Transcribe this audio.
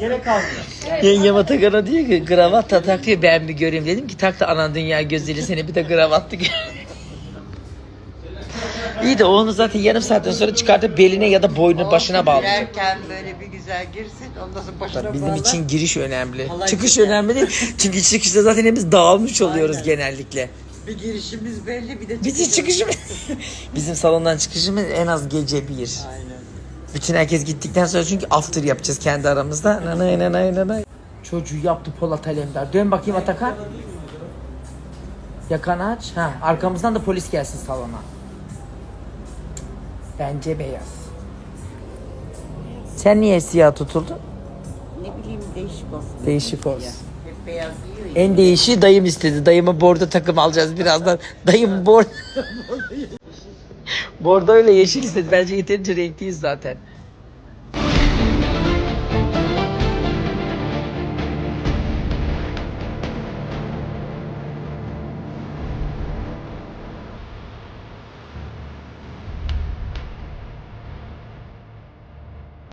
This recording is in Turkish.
kalmıyor. Yengem Atakan'a diyor ki kravat da tak diyor ben bir göreyim. Dedim ki tak da anan dünya gözüyle seni bir de kravatlı gör. İyi de onu zaten yarım saatten sonra çıkartıp beline ya da boynun başına bağlayacak. Girerken böyle bir güzel girsin ondan sonra başına Bizim bağla. için giriş önemli. Halay Çıkış güzel. önemli değil. Çünkü çıkışta zaten hepimiz dağılmış oluyoruz Aynen. genellikle. Bir girişimiz belli bir de Bizim çıkışımız. çıkışımız bizim salondan çıkışımız en az gece bir. Aynen. Bütün herkes gittikten sonra çünkü after yapacağız kendi aramızda. Nanay nanay nanay. Çocuğu yaptı Polat Alemdar. Dön bakayım Atakan. Yakanı aç. Ha, arkamızdan da polis gelsin salona. Bence beyaz. Sen niye siyah tutuldun? Ne bileyim değişik olsun. Değişik olsun. Hep beyaz. En değişiği dayım istedi. Dayıma bordo takım alacağız birazdan. Dayım bordo. bordo ile yeşil istedi. Bence yeterince renkliyiz zaten.